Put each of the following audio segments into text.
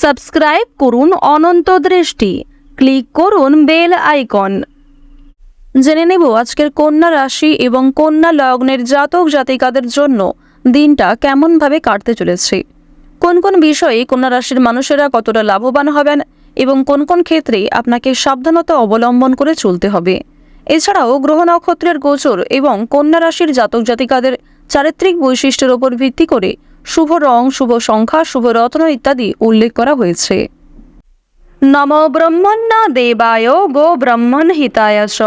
Subscribe করুন অনন্ত দৃষ্টি। Click করুন বেল আইকন। জেনে নেব আজকের কন্যা রাশি এবং কন্যা লগ্নের জাতক জাতিকাদের জন্য দিনটা কেমনভাবে কাটতে চলেছে। কোন কোন বিষয়ে কন্যা রাশির মানুষেরা কতটা লাভবান হবেন এবং কোন কোন ক্ষেত্রে আপনাকে সাবধানতা অবলম্বন করে চলতে হবে। এছাড়াও গ্রহ নক্ষত্রের গোচর এবং কন্যা রাশির জাতক জাতিকাদের চারিত্রিক বৈশিষ্ট্যের ওপর ভিত্তি করে শুভ রং, শুভ সংখ্যা, শুভ রত্ন ইত্যাদি উল্লেখ করা হয়েছে। নম ব্রহ্মণ্য দেবায় গো ব্রহ্মণ হিতায় চ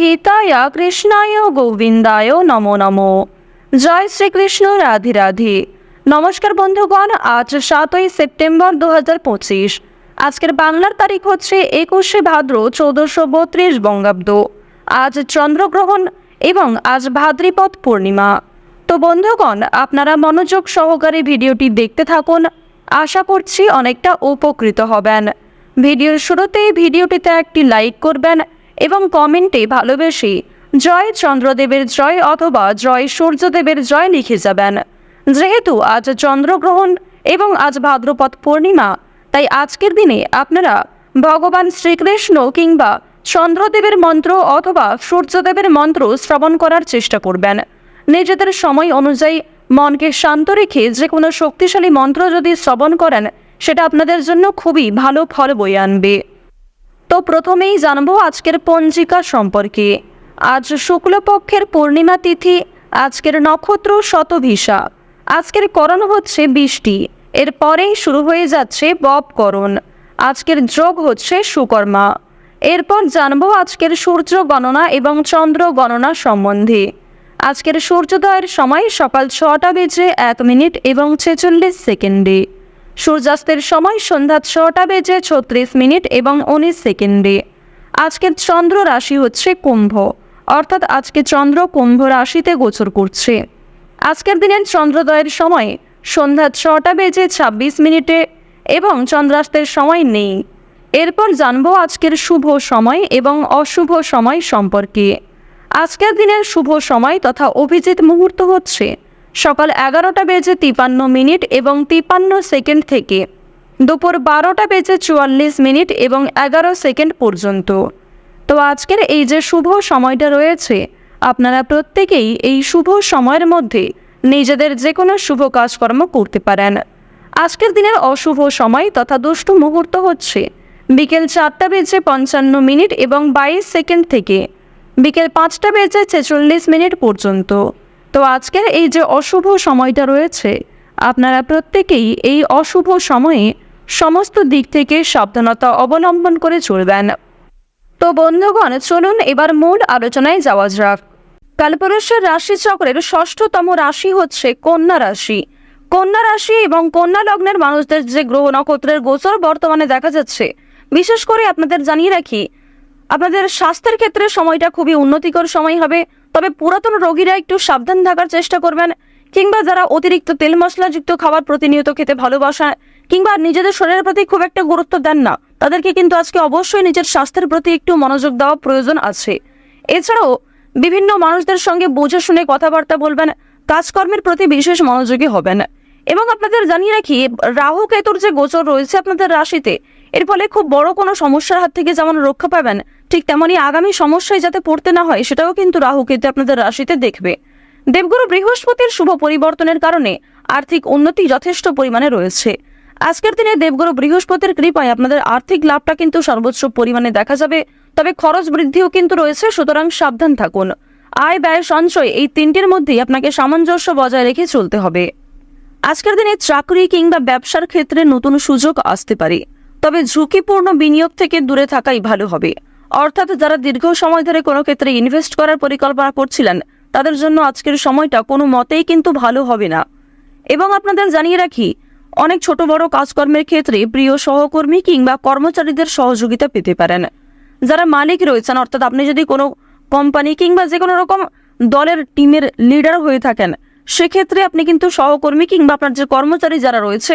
হিতায় কৃষ্ণায় গোবিন্দায় নমো নমো। জয় শ্রীকৃষ্ণ, রাধে রাধে। নমস্কার বন্ধুগণ, আজ সাতই সেপ্টেম্বর দু হাজার পঁচিশ। আজকের বাংলার তারিখ হচ্ছে একুশে ভাদ্র চৌদ্দশো বত্রিশ বঙ্গাব্দ। আজ চন্দ্রগ্রহণ এবং আজ ভাদ্রিপদ পূর্ণিমা। তো বন্ধুগণ, আপনারা মনোযোগ সহকারে ভিডিওটি দেখতে থাকুন। আশা করছি অনেকটা উপকৃত হবেন। ভিডিওর শুরুতেই ভিডিওটিতে একটি লাইক করবেন এবং কমেন্টে ভালোবেসে জয় চন্দ্রদেবের জয় অথবা জয় সূর্যদেবের জয় লিখে যাবেন। যেহেতু আজ চন্দ্রগ্রহণ এবং আজ ভাদ্রপদ পূর্ণিমা, তাই আজকের দিনে আপনারা ভগবান শ্রীকৃষ্ণ কিংবা চন্দ্রদেবের মন্ত্র অথবা সূর্যদেবের মন্ত্র শ্রবণ করার চেষ্টা করবেন। নিজেদের সময় অনুযায়ী মনকে শান্ত রেখে যে কোনো শক্তিশালী মন্ত্র যদি শ্রবণ করেন, সেটা আপনাদের জন্য খুবই ভালো ফল বয়ে আনবে। তো প্রথমেই জানব আজকের পঞ্জিকা সম্পর্কে। আজ শুক্লপক্ষের পূর্ণিমা তিথি, আজকের নক্ষত্র শতভিসা আজকের করণ হচ্ছে বৃষ্টি। এরপরেই শুরু হয়ে যাচ্ছে ববকরণ আজকের যোগ হচ্ছে সুকর্মা। এরপর জানব আজকের সূর্য গণনা এবং চন্দ্র গণনা সম্বন্ধে। আজকের সূর্যোদয়ের সময় সকাল ছটা বেজে এক মিনিট এবং ছেচল্লিশ সেকেন্ডে। সূর্যাস্তের সময় সন্ধ্যা ছটা বেজে ছত্রিশ মিনিট এবং উনিশ সেকেন্ডে। আজকের চন্দ্র রাশি হচ্ছে কুম্ভ, অর্থাৎ আজকে চন্দ্র কুম্ভ রাশিতে গোচর করছে। আজকের দিনের চন্দ্রোদয়ের সময় সন্ধ্যা ছটা বেজে ছাব্বিশ মিনিটে এবং চন্দ্রাস্তের সময় নেই। এরপর জানব আজকের শুভ সময় এবং অশুভ সময় সম্পর্কে। আজকের দিনের শুভ সময় তথা অভিজিৎ মুহূর্ত হচ্ছে। সকাল এগারোটা বেজে তিপান্ন মিনিট এবং তিপান্ন সেকেন্ড থেকে। দুপুর বারোটা বেজে চুয়াল্লিশ মিনিট এবং এগারো সেকেন্ড পর্যন্ত। তো আজকের এই যে শুভ সময়টা রয়েছে, আপনারা প্রত্যেকেই এই শুভ সময়ের মধ্যে নিজেদের যে কোনো শুভ কাজকর্ম করতে পারেন। আজকের দিনের অশুভ সময় তথা দুষ্টু মুহূর্ত হচ্ছে। বিকেল চারটা বেজে পঞ্চান্ন মিনিট এবং বাইশ সেকেন্ড থেকে বিকেল পাঁচটা বেজে ছেচল্লিশ মিনিট পর্যন্ত। তো আজকের এই যে অশুভ সময়টা রয়েছে, আপনারা প্রত্যেকেই এই অশুভ সময়ে সমস্ত দিক থেকে সাবধানতা অবলম্বন করে চলবেন। তো বন্ধুগণ, চলুন এবার মূল আলোচনায় যাওয়া যাক। কালপুরুষের রাশিচক্রের ষষ্ঠতম রাশি হচ্ছে কন্যা রাশি। কন্যা রাশি এবং কন্যা লগ্নের মানুষদের যে গ্রহ নক্ষত্রের গোচর বর্তমানে দেখা যাচ্ছে, বিশেষ করে আপনাদের জানিয়ে রাখি আপনাদের স্বাস্থ্যের ক্ষেত্রে সময়টা খুবই উন্নতিকর সময় হবে, তবে পুরাতন রোগীরা একটু সাবধান থাকার চেষ্টা করবেন, কিংবা যারা অতিরিক্ত তেল মশলাযুক্ত খাবার প্রতিনিয়ত খেতে ভালোবাসেন, কিংবা নিজেদের শরীরের প্রতি খুব একটা গুরুত্ব দেন না, তাদেরকে কিন্তু আজকে অবশ্যই নিজের স্বাস্থ্যের প্রতি একটু মনোযোগ দেওয়া প্রয়োজন আছে। এছাড়াও বিভিন্ন মানুষদের সঙ্গে বুঝে শুনে কথাবার্তা বলবেন, কাজকর্মের প্রতি বিশেষ মনোযোগী হবেন। এবং আপনাদের জানিয়ে রাখি, রাহু কেতুর যে গোচর রয়েছে আপনাদের রাশিতে এর ফলে খুব বড় কোনো সমস্যার হাত থেকে যেমন রক্ষা পাবেন, ঠিক তেমনই আগামী সমস্যায় যাতে পড়তে না হয় সেটাও কিন্তু রাহু কেতু আপনাদের রাশিতে দেখবে। দেবগুরু বৃহস্পতির শুভ পরিবর্তনের কারণে আর্থিক উন্নতি যথেষ্ট পরিমাণে রয়েছে। আজকের দিনে দেবগুরু বৃহস্পতির কৃপায় আপনাদের আর্থিক লাভটা কিন্তু সর্বোচ্চ পরিমাণে দেখা যাবে, তবে খরচ বৃদ্ধিও কিন্তু রয়েছে, সুতরাং সাবধান থাকুন। আয়, ব্যয়, সঞ্চয় এই তিনটির মধ্যেই আপনাকে সামঞ্জস্য বজায় রেখে চলতে হবে। আজকের দিনে চাকরি কিংবা ব্যবসার ক্ষেত্রে নতুন সুযোগ আসতে পারে। তবে ঝুঁকিপূর্ণ বিনিয়োগ থেকে দূরে থাকাই ভালো হবে। অর্থাৎ যারা দীর্ঘ সময় ধরে কোনো ক্ষেত্রে ইনভেস্ট করার পরিকল্পনা করছিলেন, তাদের জন্য আজকের সময়টা কোনো মতেই কিন্তু ভালো হবে না। এবং আপনাদের জানিয়ে রাখি, অনেক ছোট বড় কাজকর্মের ক্ষেত্রে প্রিয় সহকর্মী কিংবা কর্মচারীদের সহযোগিতা পেতে পারেন। যারা মালিক রয়েছেন, অর্থাৎ আপনি যদি কোনো কোম্পানি কিংবা যে কোনো রকম দলের টিমের লিডার হয়ে থাকেন, সেক্ষেত্রে আপনি কিন্তু সহকর্মী কিংবা আপনার যে কর্মচারী যারা রয়েছে